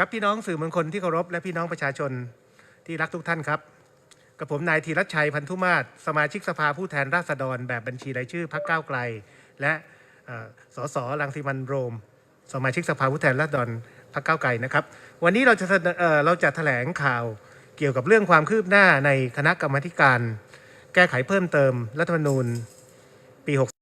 ครับพี่น้องสื่อมวลชนที่เคารพและพี่น้องประชาชนที่รักทุกท่านครับกับผมนายธีรชัยพันธุมาศสมาชิกสภาผู้แทนราษฎร แบบบัญชีรายชื่อพักก้าวไกล และสสรังสิมันโรม สมาชิกสภาผู้แทนราษฎรพักก้าวไกลนะครับ วันนี้เราจะเเราจะแถลงข่าวเกี่ยวกับเรื่องความคืบหน้าในคณะกรรมการ แก้ไขเพิ่มเติมรัฐธรรมนูญปี6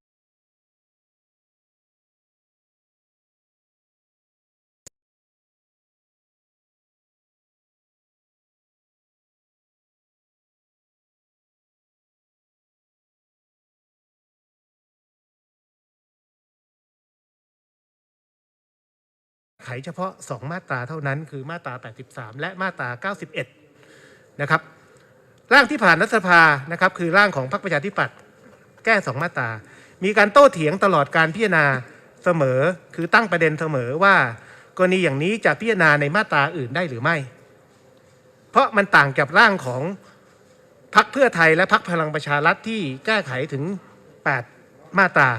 ไขเฉพาะ 2 มาตราเท่านั้น คือมาตรา 83 และมาตรา 91 นะครับ ร่างที่ผ่านรัฐสภานะครับ คือร่างของพรรคประชาธิปัตย์แก้ 2 มาตรา มีการโต้เถียงตลอดการพิจารณาเสมอ คือตั้งประเด็นเสมอว่ากรณีอย่างนี้จะพิจารณาในมาตราอื่นได้หรือไม่ เพราะมันต่างกับร่างของพรรคเพื่อไทยและพรรคพลังประชารัฐที่แก้ไขถึง 8 มาตรา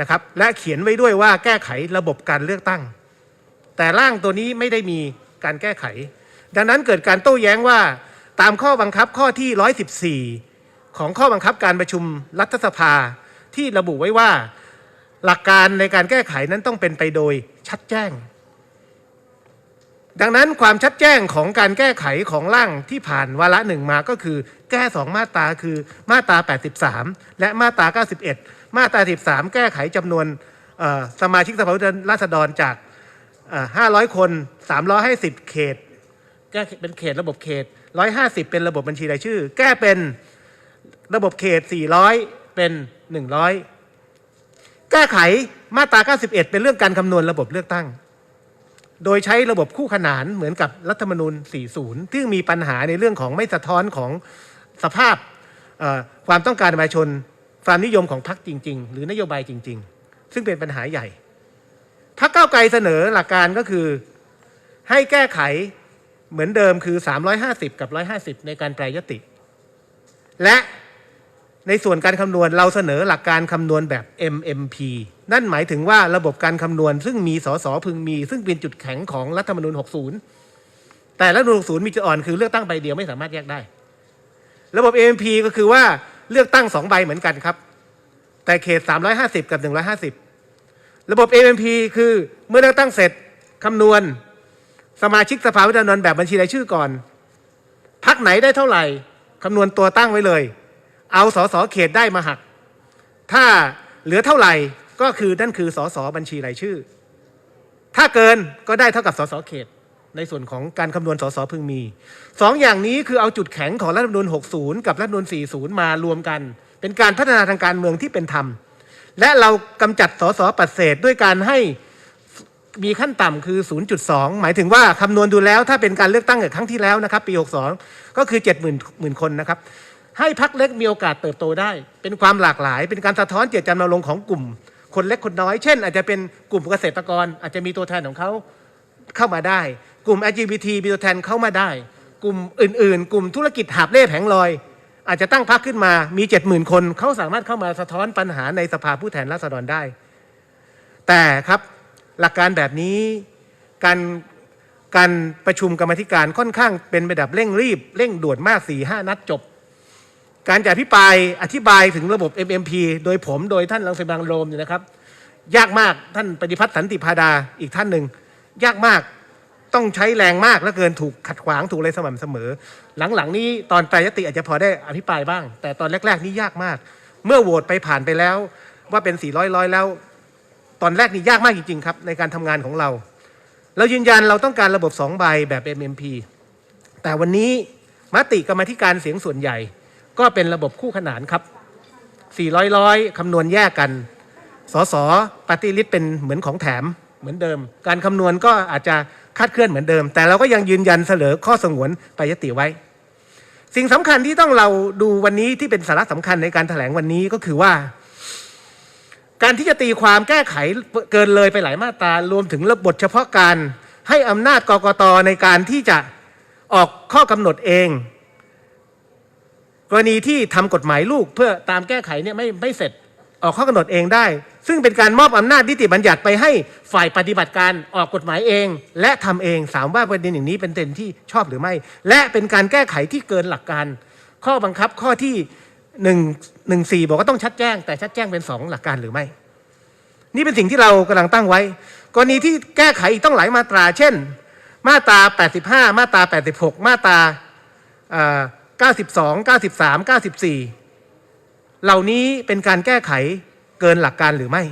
นะครับ และเขียนไว้ด้วยว่าแก้ไขระบบการเลือกตั้ง แต่ร่างตัวนี้ไม่ได้มีการแก้ไข ดังนั้นเกิดการโต้แย้งว่าตามข้อบังคับข้อที่ 114 ของข้อบังคับการประชุมรัฐสภาที่ระบุไว้ว่าหลักการในการแก้ไขนั้นต้องเป็นไปโดยชัดแจ้ง ดังนั้นความชัดแจ้งของการแก้ไขของร่างที่ผ่านวาระหนึ่งมาก็คือ แก้สองมาตราคือมาตรา 83 และมาตรา 91 มาตรา 13 แก้ไขจำนวนสมาชิกสภาผู้แทนราษฎรจาก เอ่อ500คน350เขต แก้เป็นเขตระบบเขต150เป็นระบบบัญชีรายชื่อ แก้เป็นระบบเขต400เป็น100แก้ไขมาตรา 91 เป็นเรื่องการคำนวณระบบเลือกตั้ง โดยใช้ระบบคู่ขนานเหมือนกับรัฐธรรมนูญ 40ที่งมีปัญหาในเรื่องของไม่สะท้อนของสภาพความต้องการประชาชน ความนิยมของพรรคจริง ๆ หรือนโยบายจริง ๆ ซึ่งเป็นปัญหาใหญ่ พรรคก้าไกลเสนอหลักการก็คือ ให้แก้ไขเหมือนเดิมคือ 350 กับ 150 ในการแปรยติ และในส่วนการคำนวณเราเสนอหลักการคำนวณแบบ MMP นั่นหมายถึงว่าระบบการคำนวณ ซึ่งมีสสพึงมี ซึ่งเป็นจุดแข็งของรัฐธรรมนูญ 60 แต่รัฐธรรมนูญ 60 มีจุดอ่อนคือเลือกตั้งใบเดียวไม่สามารถแยกได้ ระบบ MMP ก็คือว่าเลือกตั้งสองใบเหมือนกันครับ แต่เขต 350 กับ 150 ระบบ MMP คือเมื่อเลือกตั้งเสร็จคำนวณ สมาชิกสภาผู้แทนราษฎรแบบบัญชีรายชื่อก่อน พักไหนได้เท่าไหร่คำนวณตัวตั้งไว้เลย เอาสอสอเขตได้มาหัก ถ้าเหลือเท่าไหร่ก็คือนั่นคือสอสอบัญชีรายชื่อ ถ้าเกินก็ได้เท่ากับสอสอเขต ในส่วนของการคำนวณสอสอพึงมีสองอย่างนี้คือเอาจุดแข็งของรัฐธรรมนูญ60 กับรัฐธรรมนูญ40 มารวมกัน เป็นการพัฒนาทางการเมืองที่เป็นธรรม และเรากำจัดสสปัดเศษด้วยการให้มีขั้นต่ำคือ 0.2 หมายถึงว่าคำนวณดูแล้ว ถ้าเป็นการเลือกตั้งกับครั้งที่แล้วนะครับ ปี 62 ก็คือ 70,000หมื่นคนนะครับ ให้พักเล็กมีโอกาสเติบโตได้ เป็นความหลากหลาย เป็นการสะท้อนเจตจำนงของกลุ่ม คนเล็กคนน้อย เช่น อาจจะเป็นกลุ่มเกษตรกร อาจจะมีตัวแทนของเขาเข้ามาได้ กลุ่ม LGBT มีตัวแทนเข้ามาได้ กลุ่มอื่น ๆ กลุ่มธุรกิจหาบเล่แผงลอย อาจจะตั้งพักขึ้นมามี70,000คนเขาสามารถเข้ามาสะท้อนปัญหาในสภาผู้แทนราษฎรได้ แต่ครับหลักการแบบนี้การการประชุมกรรมธิการค่อนข้างเป็นไปแบบเร่งรีบ เร่งด่วนมาก4ี่ห้านัดจบ การจะอภิปรายอธิบายถึงระบบ MMP โดยผมโดยท่านรังสิบังโรมเนี่ยนะครับ ยากมากท่านปฏิพัฒน์สันติพาดาอีกท่านหนึ่งยากมาก ต้องใช้แรงมากและเกินถูกขัดขวางถูกอะไรสม่ำเสมอ หลังๆ นี้ตอนแปรยติอาจจะพอได้อภิปรายบ้าง แต่ตอนแรก ๆ นี่ยากมาก เมื่อโหวตไปผ่านไปแล้ว ว่าเป็น 400ร้อยแล้ว ตอนแรกนี่ยากมากจริงๆครับในการทำงานของเรา เรายืนยันเราต้องการระบบสองใบแบบ MMP แต่วันนี้มติกรรมาธิการเสียงส่วนใหญ่ ก็เป็นระบบคู่ขนานครับ 400ร้อยคำนวณแยกกันสสปฏิริษเป็นเหมือนของแถมเหมือนเดิม การคำนวณก็อาจจะ คาดเคลื่อนเหมือนเดิม แต่เราก็ยังยืนยันเสนอข้อสงวนไปยติไว้ สิ่งสำคัญที่ต้องเราดูวันนี้ที่เป็นสาระสำคัญในการแถลงวันนี้ก็คือว่า การที่จะตีความแก้ไขเกินเลยไปหลายมาตรารวมถึงระบบเฉพาะการให้อำนาจกกตในการที่จะออกข้อกำหนดเอง กรณีที่ทำกฎหมายลูกเพื่อตามแก้ไขเนี่ยไม่ไม่เสร็จออกข้อกำหนดเองได้ ซึ่งเป็นการมอบอำนาจนิติบัญญัติไปให้ฝ่ายปฏิบัติการออกกฎหมายเอง และทำเองสามว่าประเด็นอย่างนี้เป็นเต็นที่ชอบหรือไม่ และเป็นการแก้ไขที่เกินหลักการ ข้อบังคับข้อที่หนึ่งหนึ่งสี่บอกว่าต้องชัดแจ้ง แต่ชัดแจ้งเป็นสองหลักการหรือไม่ นี่เป็นสิ่งที่เรากำลังตั้งไว้ กรณีที่แก้ไขอีกต้องหลายมาตรา เช่น มาตรา 85 มาตรา 86 มาตราเอ่อ92 93 94 เหล่านี้เป็นการแก้ไข เกินหลักการหรือไม่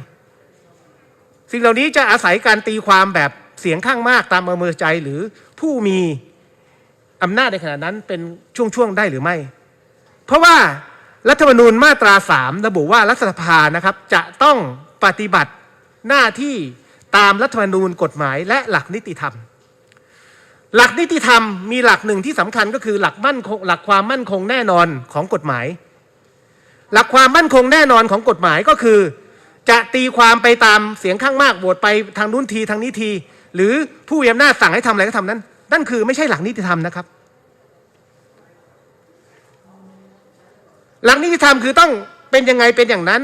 สิ่งเหล่านี้จะอาศัยการตีความแบบเสียงข้างมากตามอำเภอใจหรือผู้มีอำนาจในขณะนั้นเป็นช่วงๆได้หรือไม่ เพราะว่ารัฐธรรมนูญมาตราสามระบุว่ารัฐสภานะครับจะต้องปฏิบัติหน้าที่ตามรัฐธรรมนูญกฎหมายและหลักนิติธรรม หลักนิติธรรมมีหลักหนึ่งที่สำคัญก็คือหลักมั่นคงหลักความมั่นคงแน่นอนของกฎหมาย หลักความมั่นคงแน่นอนของกฎหมายก็คือ จะตีความไปตามเสียงข้างมากโหวตไปทางนู้นทีทางนี้ที หรือผู้มีอำนาจสั่งให้ทำอะไรก็ทำนั้น นั่นคือไม่ใช่หลักนิติธรรมนะครับ หลักนิติธรรมคือต้องเป็นยังไงเป็นอย่างนั้น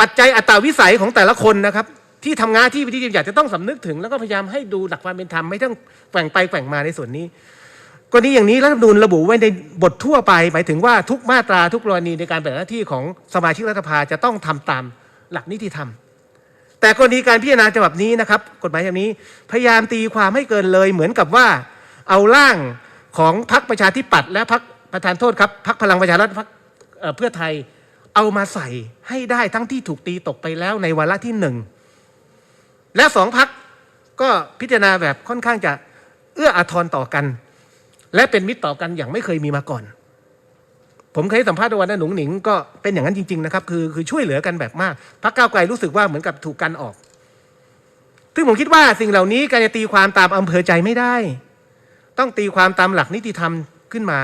ปัจจัยอัตราวิสัยของแต่ละคนนะครับ ที่ทำงานที่วิธีอยากจะต้องสำนึกถึง แล้วก็พยายามให้ดูหลักความเป็นธรรมไม่ต้องแกว่งไปแกว่งมาในส่วนนี้ กรณีอย่างนี้รัฐธรรมนูญระบุไว้ในบททั่วไป หมายถึงว่าทุกมาตราทุกกรณีในการปฏิบัติหน้าที่ของสมาชิกรัฐสภาจะต้องทำตามหลักนิติธรรม แต่กรณีการพิจารณาฉบับนี้นะครับ กฎหมายฉบับนี้พยายามตีความให้เกินเลย เหมือนกับว่าเอาร่างของพรรคประชาธิปัตย์และพรรคประธานโทษครับพรรคพลังประชารัฐพรรคเอ่อเพื่อไทยเอามาใส่ให้ได้ทั้งที่ถูกตีตกไปแล้วในวาระที่หนึ่งและสองพักก็พิจารณาแบบค่อนข้างจะเอื้ออาทรต่อกัน และเป็นมิตรต่อกันอย่างไม่เคยมีมาก่อน ผมเคยให้สัมภาษณ์วันนั้นหนุ่งหนิงก็เป็นอย่างนั้นจริง ๆ นะครับ คือคือช่วยเหลือกันแบบมากพรรคก้าวไกลรู้สึกว่าเหมือนกับถูกกันออก ซึ่งผมคิดว่าสิ่งเหล่านี้การจะตีความตามอำเภอใจไม่ได้ ต้องตีความตามหลักนิติธรรมขึ้นมา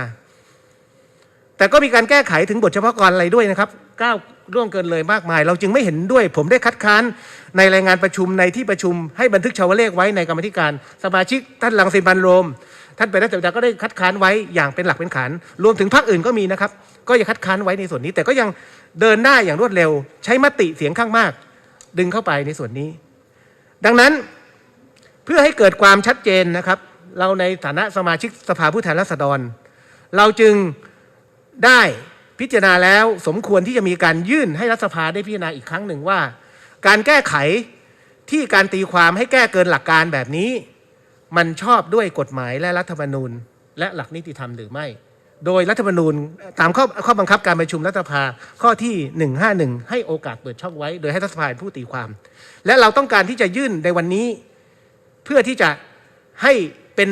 แต่ก็มีการแก้ไขถึงบทเฉพาะกรอะไรด้วยนะครับก้าวร่วงเกินเลยมากมาย เราจึงไม่เห็นด้วย ผมได้คัดค้านในรายงานประชุมในที่ประชุมให้บันทึกชาวเลขไว้ในกรรมธิการ สมาชิกท่านลังสิมันโรม ท่านเป็นรัฐบาลก็ได้คัดค้านไว้อย่างเป็นหลักเป็นฐาน รวมถึงพรรคอื่นก็มีนะครับ ก็ยังคัดค้านไว้ในส่วนนี้ แต่ก็ยังเดินหน้าอย่างรวดเร็ว ใช้มติเสียงข้างมาก ดึงเข้าไปในส่วนนี้ ดังนั้นเพื่อให้เกิดความชัดเจนนะครับ เราในฐานะสมาชิกสภาผู้แทนราษฎร เราจึงได้พิจารณาแล้วสมควรที่จะมีการยื่นให้รัฐสภาได้พิจารณาอีกครั้งหนึ่งว่า การแก้ไขที่การตีความให้แก้เกินหลักการแบบนี้ มันชอบด้วยกฎหมายและรัฐธรรมนูญ และหลักนิติธรรมหรือไม่ โดยรัฐธรรมนูญตามข้อข้อบังคับการประชุมรัฐสภาข้อที่ 151 ให้โอกาสเปิดช่องไว้ โดยให้รัฐสภาผู้ตีความ และเราต้องการที่จะยื่นในวันนี้ เพื่อที่จะให้เป็น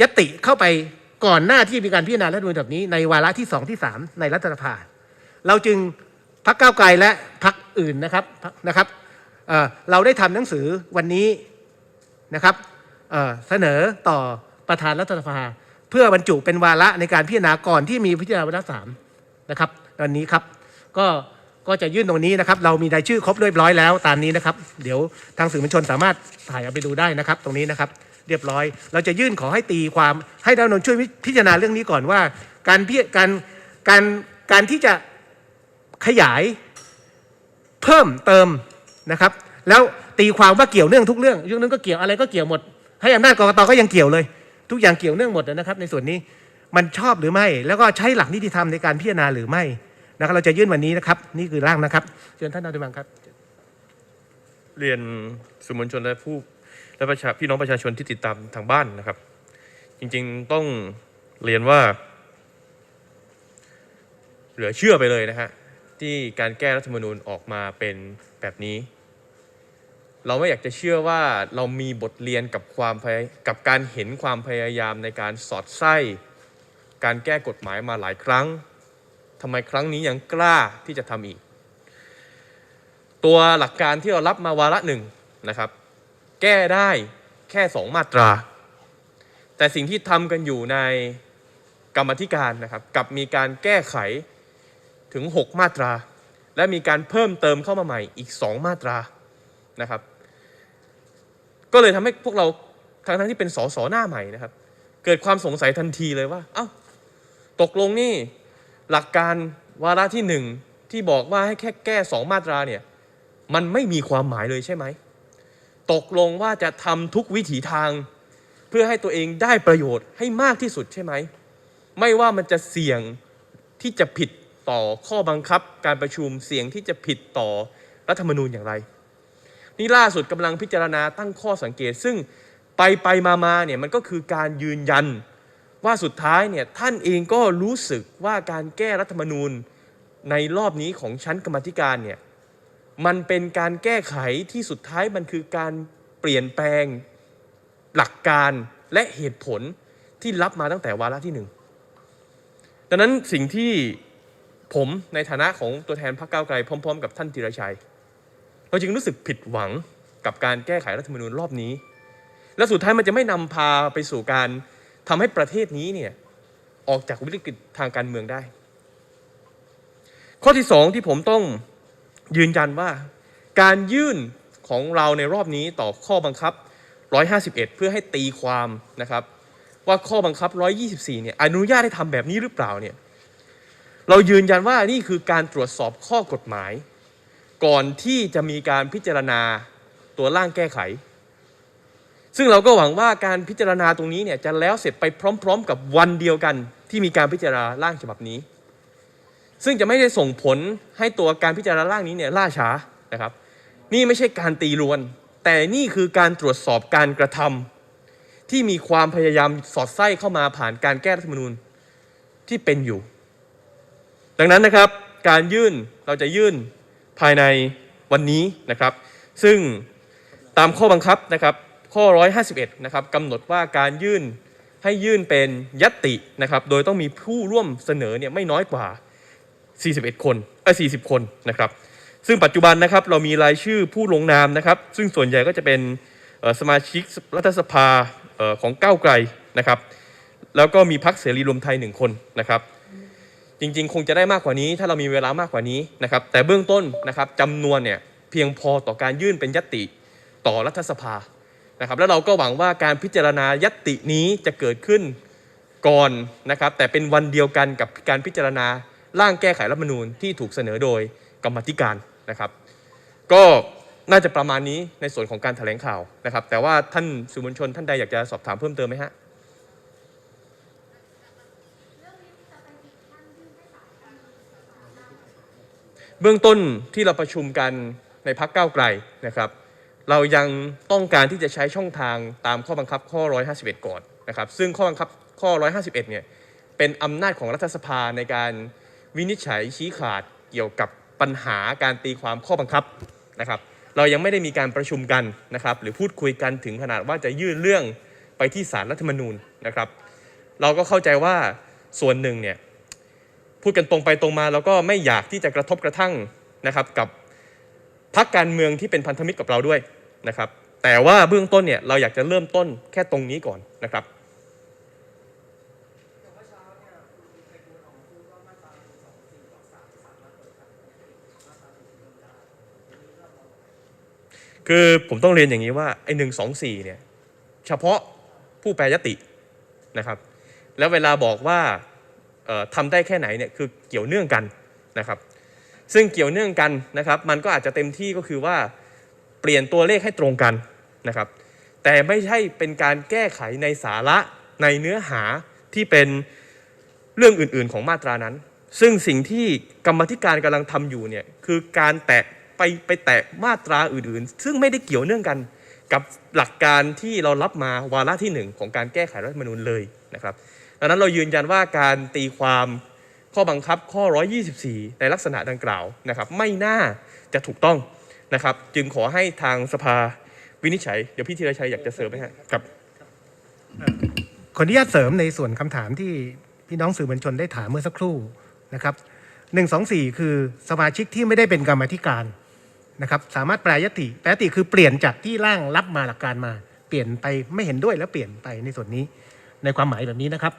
ยติเข้าไปก่อนหน้าที่มีการพิจารณารัฐธรรมนูญแบบนี้ในวาระที่สองที่สามในรัฐสภา เราจึงพักก้าวไกลและพักอื่นนะครับนะครับเเราได้ทำหนังสือวันนี้นะครับ เสนอต่อประธานรัฐสภา เพื่อบรรจุเป็นวาระในการพิจารณาก่อนที่มีพิจารณาวาระสามนะครับตอนนี้ครับก็ก็จะยื่นตรงนี้นะครับ เรามีรายชื่อครบเรียบร้อยแล้วตามนี้นะครับ เดี๋ยวทางสื่อมวลชนสามารถถ่ายเอาไปดูได้นะครับ ตรงนี้นะครับ เรียบร้อย เราจะยื่นขอให้ตีความให้ดาวนนช่วยพิจารณาเรื่องนี้ก่อนว่า การพิการการการที่จะขยายเพิ่มเติมนะครับ แล้วตีความว่าเกี่ยวเนื่องทุกเรื่องเรื่องนึงก็เกี่ยวอะไรก็เกี่ยวหมด ให้อำนาจกรกตก็ยังเกี่ยวเลย ทุกอย่างเกี่ยวเนื่องหมดนะครับ ในส่วนนี้มันชอบหรือไม่ แล้วก็ใช้หลักนิติธรรมในการพิจารณาหรือไม่นะครับเราจะยื่นวันนี้นะครับ นี่คือร่างนะครับเชิญท่านนายบังครับ เรียนสื่อมวลชนและผู้และประชาพี่น้องประชาชนที่ติดตามทางบ้านนะครับ จริงๆต้องเรียนว่า เหลือเชื่อไปเลยนะฮะที่การแก้รัฐธรรมนูญออกมาเป็นแบบนี้ เราไม่อยากจะเชื่อว่าเรามีบทเรียนกับความกับการเห็นความพยายามในการสอดไส้ การแก้กฎหมายมาหลายครั้งทำไมครั้งนี้ยังกล้าที่จะทำอีก ตัวหลักการที่เรารับมาวาระหนึ่งนะครับ แก้ได้แค่สองมาตรา แต่สิ่งที่ทำกันอยู่ในกรรมธิการนะครับกับมีการแก้ไขถึง 6 มาตรา และมีการเพิ่มเติมเข้ามาใหม่อีก 2 มาตรานะครับ ก็เลยทำให้พวกเราทั้งทั้งที่เป็นสสหน้าใหม่นะครับ เกิดความสงสัยทันทีเลยว่า เอ้าตกลงนี่หลักการวาระที่หนึ่งที่บอกว่าให้แค่แก้สองมาตราเนี่ยมันไม่มีความหมายเลยใช่ไหม ตกลงว่าจะทำทุกวิถีทาง เพื่อให้ตัวเองได้ประโยชน์ให้มากที่สุดใช่ไหม ไม่ว่ามันจะเสี่ยงที่จะผิดต่อข้อบังคับการประชุมเสี่ยงที่จะผิดต่อรัฐธรรมนูญอย่างไร นี่ล่าสุดกำลังพิจารณาตั้งข้อสังเกต ซึ่งไปไปมามาเนี่ยมันก็คือการยืนยัน ว่าสุดท้ายเนี่ยท่านเองก็รู้สึกว่าการแก้รัฐธรรมนูญในรอบนี้ของชั้นกรรมธิการเนี่ยมันเป็นการแก้ไขที่สุดท้ายมันคือการเปลี่ยนแปลงหลักการและเหตุผลที่รับมาตั้งแต่วาระที่หนึ่งดังนั้นสิ่งที่ผมในฐานะของตัวแทนพรรคก้าวไกลพร้อม ๆ กับท่านธีรชัย เราจึงรู้สึกผิดหวังกับการแก้ไขรัฐธรรมนูญรอบนี้ และสุดท้ายมันจะไม่นำพาไปสู่การทำให้ประเทศนี้เนี่ยออกจากวิกฤตทางการเมืองได้ ข้อที่สองที่ผมต้องยืนยันว่า การยื่นของเราในรอบนี้ต่อข้อบังคับ 151 เพื่อให้ตีความนะครับ ว่าข้อบังคับ 124 เนี่ยอนุญาตให้ทำแบบนี้หรือเปล่าเนี่ยเรายืนยันว่านี่คือการตรวจสอบข้อกฎหมาย ก่อนที่จะมีการพิจารณาตัวร่างแก้ไข ซึ่งเราก็หวังว่าการพิจารณาตรงนี้เนี่ยจะแล้วเสร็จไปพร้อม ๆ กับวันเดียวกันที่มีการพิจารณาร่างฉบับนี้ ซึ่งจะไม่ได้ส่งผลให้ตัวการพิจารณาร่างนี้เนี่ยล่าช้านะครับ นี่ไม่ใช่การตีรวน แต่นี่คือการตรวจสอบการกระทำที่มีความพยายามสอดไส้เข้ามาผ่านการแก้รัฐธรรมนูญที่เป็นอยู่ ดังนั้นนะครับการยื่นเราจะยื่น ภายในวันนี้นะครับ ซึ่งตามข้อบังคับนะครับข้อ 151 นะครับกำหนดว่าการยื่นให้ยื่นเป็นยตตินะครับ โดยต้องมีผู้ร่วมเสนอเนี่ยไม่น้อยกว่า 41 คนเออ40 คนนะครับ ซึ่งปัจจุบันนะครับเรามีรายชื่อผู้ลงนามนะครับ ซึ่งส่วนใหญ่ก็จะเป็นสมาชิกรัฐสภาของก้าวไกลนะครับ แล้วก็มีพักเสรีรวมไทยหนึ่งคนนะครับ จริงๆ คงจะได้มากกว่านี้ ถ้าเรามีเวลามากกว่านี้นะครับแต่เบื้องต้นนะครับจำนวนเนี่ยเพียงพอต่อการยื่นเป็นยตติต่อรัฐสภานะครับแล้วเราก็หวังว่าการพิจารณายตตินี้จะเกิดขึ้นก่อนนะครับแต่เป็นวันเดียวกันกับการพิจารณาร่างแก้ไขรัฐมนูญที่ถูกเสนอโดยกรรมธิการนะครับก็น่าจะประมาณนี้ในส่วนของการแถลงข่าวนะครับ แต่ว่าท่านสื่อมวลชนท่านใดอยากจะสอบถามเพิ่มเติมไหมฮะ เบื้องต้นที่เราประชุมกันในพักเก้าไกลนะครับ เรายังต้องการที่จะใช้ช่องทางตามข้อบังคับข้อ 151 ก่อนนะครับ ซึ่งข้อบังคับข้อ 151 เนี่ยเป็นอำนาจของรัฐสภาในการวินิจฉัยชี้ขาดเกี่ยวกับปัญหาการตีความข้อบังคับนะครับ เรายังไม่ได้มีการประชุมกันนะครับ หรือพูดคุยกันถึงขนาดว่าจะยื่นเรื่องไปที่ศาลรัฐธรรมนูญนะครับ เราก็เข้าใจว่าส่วนหนึ่งเนี่ย พูดกันตรงไปตรงมาแล้วก็ไม่อยากที่จะกระทบกระทั่งนะครับกับพักการเมืองที่เป็นพันธมิตรกับเราด้วยนะครับ แต่ว่าเบื้องต้นเนี่ยเราอยากจะเริ่มต้นแค่ตรงนี้ก่อนนะครับคือผมต้องเรียนอย่างนี้ว่าไอ้หนึ่งสองสี่เนี่ยเฉพาะผู้แปรยตินะครับ แล้วเวลาบอกว่า ทำได้แค่ไหนเนี่ยคือเกี่ยวเนื่องกันนะครับ ซึ่งเกี่ยวเนื่องกันนะครับ มันก็อาจจะเต็มที่ก็คือว่าเปลี่ยนตัวเลขให้ตรงกันนะครับ แต่ไม่ใช่เป็นการแก้ไขในสาระในเนื้อหาที่เป็นเรื่องอื่นๆของมาตรานั้น ซึ่งสิ่งที่กรรมธิการกำลังทำอยู่เนี่ยคือการแตะไปไปแตะมาตราอื่นๆ ซึ่งไม่ได้เกี่ยวเนื่องกันกับหลักการที่เรารับมาวาระที่หนึ่งของการแก้ไขรัฐมนูญเลยนะครับ ดังนั้นเรายืนยันว่าการตีความข้อบังคับข้อ 124 ในลักษณะดังกล่าวนะครับ ไม่น่าจะถูกต้องนะครับ จึงขอให้ทางสภาวินิจฉัย เดี๋ยวพี่ธีรชัยอยากจะเสริมไหมครับขออนุญาตเสริมในส่วนคำถามที่พี่น้องสื่อมวลชนได้ถามเมื่อสักครู่นะครับหนึ่งสองสี่คือสมาชิกที่ไม่ได้เป็นกรรมธิการนะครับสามารถแปลยติแปลยติคือเปลี่ยนจากที่ร่างรับมาหลักการมา เปลี่ยนไปไม่เห็นด้วยแล้วเปลี่ยนไปในส่วนนี้ ในความหมายแบบนี้นะครับ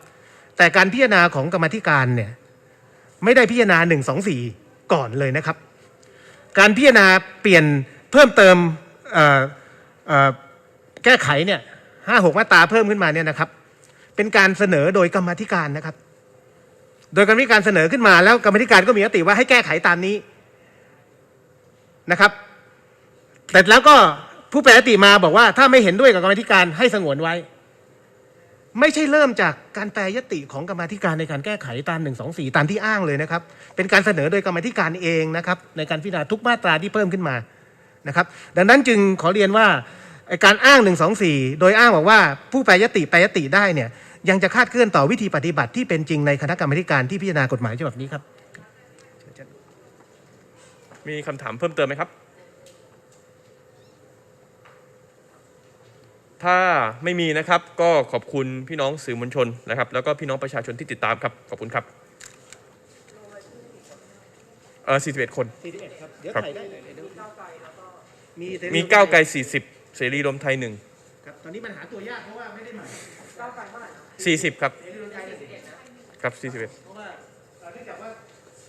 แต่การพิจารณาของกรรมธิการเนี่ยไม่ได้พิจารณาหนึ่งสองสี่ก่อนเลยนะครับ การพิจารณาเปลี่ยนเพิ่มเติมแก้ไขเนี่ยห้าหกมาตราเพิ่มขึ้นมาเนี่ยนะครับ เป็นการเสนอโดยกรรมธิการนะครับ โดยกรรมธิการเสนอขึ้นมาแล้วกรรมธิการก็มีมติว่าให้แก้ไขตามนี้นะครับ แต่แล้วก็ผู้แปรยติมาบอกว่าถ้าไม่เห็นด้วยกับกรรมธิการให้สงวนไว้ ไม่ใช่เริ่มจากการแปรยติของกรรมธิการในการแก้ไขตามหนึ่งสองสี่ตามที่อ้างเลยนะครับ เป็นการเสนอโดยกรรมธิการเองนะครับ ในการพิจารณาทุกมาตราที่เพิ่มขึ้นมานะครับ ดังนั้นจึงขอเรียนว่าการอ้างหนึ่งสองสี่โดยอ้างบอกว่าผู้แปรยติแปรยติได้เนี่ยยังจะคาดเคลื่อนต่อวิธีปฏิบัติที่เป็นจริงในคณะกรรมการที่พิจารณากฎหมายฉบับนี้ครับ มีคำถามเพิ่มเติมไหมครับ ถ้าไม่มีนะครับก็ขอบคุณพี่น้องสื่อมวลชนนะครับ แล้วก็พี่น้องประชาชนที่ติดตามครับ ขอบคุณครับเออ41 คน 41ครับ เดี๋ยวครับถ่ายได้เลยมีมีก้าวไกล 40 เสรีรวมไทยครับ ตอนนี้มันหาตัวยากเพราะว่าไม่ได้หมาย1 40 ครับเสรีรวมไทยเนี่ยครับ41เพราะว่าเอ่อเนื่องจากว่า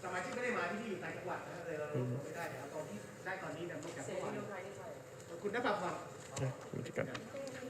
สมาชิกไม่ได้มาที่นี่อยู่ต่างจังหวัดนะครับเลยเราลงไม่ได้นะครับตอนที่ได้ตอนนี้เนี่ยเนื่องจากเมื่อวานขอบคุณนะครับ